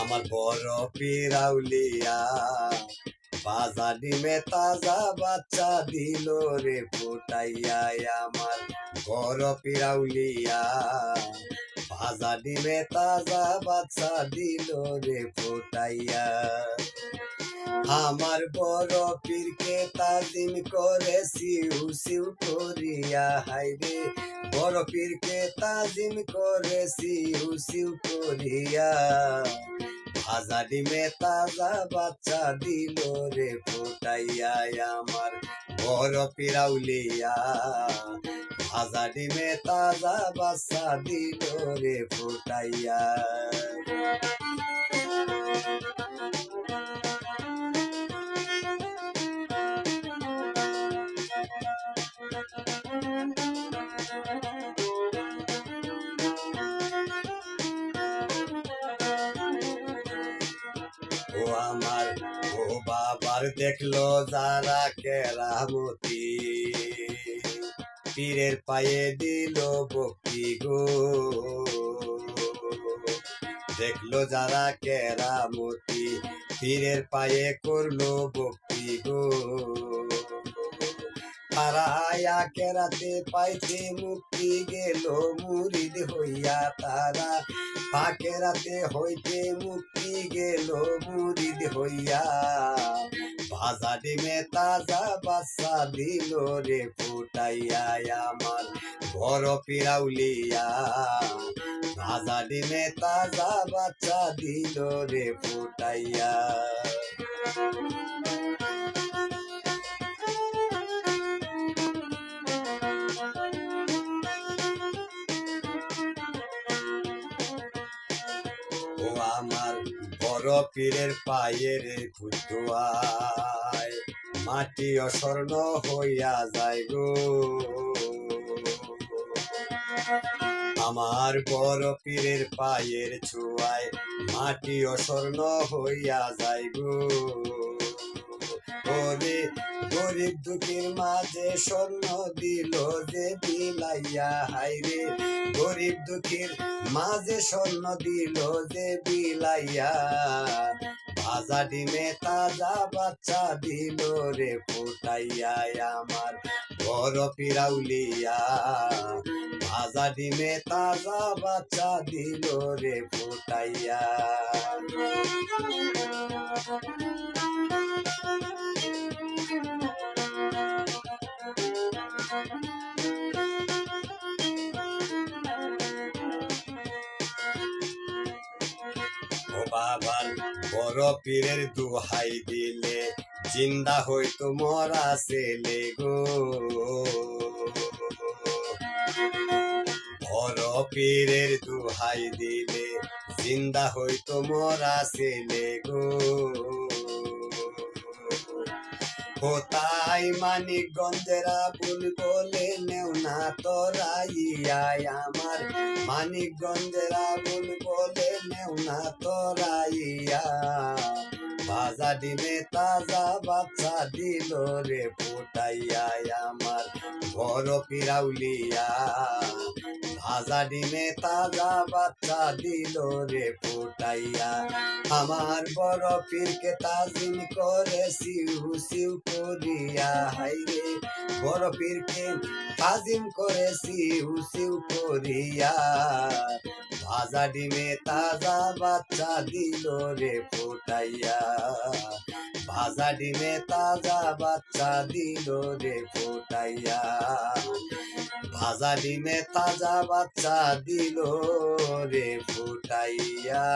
আমার বড় পিরাউলিয়া বাজা ডিমে তাজা বাচ্চা দিল রে ফুটাইয়া আমার বড় পিরাউলিয়া। ভাজা ডিমে তাজা বাচ্চা দিল রে ফুটাইয়া। আমার বড় পীরকে তাজিম করে সিউ সিউ করিয়া হাইরে বড় পীরকে তাজিম করে সিউ সিউ করিয়া। ভাজা ডিমে তাজা বাচ্চা দিল রে, ফুটাইয়া আমার বড় পিরাউলিয়া। ভাজা ডিমে তাজা বাচ্চা দিল রে, ফুটাইয়া। আমার ও বাবার দেখল যারা কেরামতি। পীরের পায়ে দিল বক্তি গো। দেখল যারা কেরামতি, পীরের পায়ে করল বক্তি গো। তারা আয়া কেরাতে পাইতে মুক্তি গেল, মুরিদ হইয়া তারা পাকেরাতে হইতে মুক্তি গেল মুরিদ হইয়া। ভাজা ডিমে তাজা বাচ্চা দিল রে ফুটাইয়া আমার বড় পিরাউলিয়া ভাজা ডিমে তাজা বাচ্চা দিল রে ফুটাইয়া। আমার বড় পীরের পায়ের ফুটুয়ায় মাটি অস্বর্ণ হইয়া যায় গো। আমার বড় পীরের পায়ের ছোঁয়ায় মাটি অস্বর্ণ হইয়া যায় গো। ওরে গরিব দুঃখীর মাঝে স্বর্ণ দিল যে বিলাইয়া হাইরে গরিব দুঃখীর মাঝে স্বর্ণ দিল যে বিলাইয়া। ভাজা ডিমে তাজা বাচ্চা দিল রে ফুটাইয়া আমার বড় পিরাউলিয়া। ভাজা ডিমে তাজা বাচ্চা দিল রে ফুটাইয়া। বাবার বড় পীরের দুহাই দিলে, জিন্দা হইতো মরা ছেলে গো। বড় পীরের দুহাই দিলে, জিন্দা হইতো মরা ছেলে গো। কোথায় মানিকগঞ্জেরা ভুল বলে তোরাইয়াই আমার মানিকগঞ্জের আগুন বলে নেও না তোরাইয়া ভাজা ডিমে তাজা বাচ্চা দিল রে ফুটাইয়া আমার বড় পিরাউলিয়া। ভাজা ডিমে তাজা বাচ্চা দিল রে ফুটাইয়া আমার বড় পীরকে তাজিম করে সিউ সিউ করিয়া। হাইরে বড় পীরকে তাজিম করে সিউ সিউ করিয়া। ভাজা ডিমে তাজা বাচ্চা দিল রে ফুটাইয়া। ভাজা ডিমে তাজা বাচ্চা দিল রে ফুটাইয়া। ভাজা ডিমে তাজা বাচ্চা দিল রে ফুটাইয়া।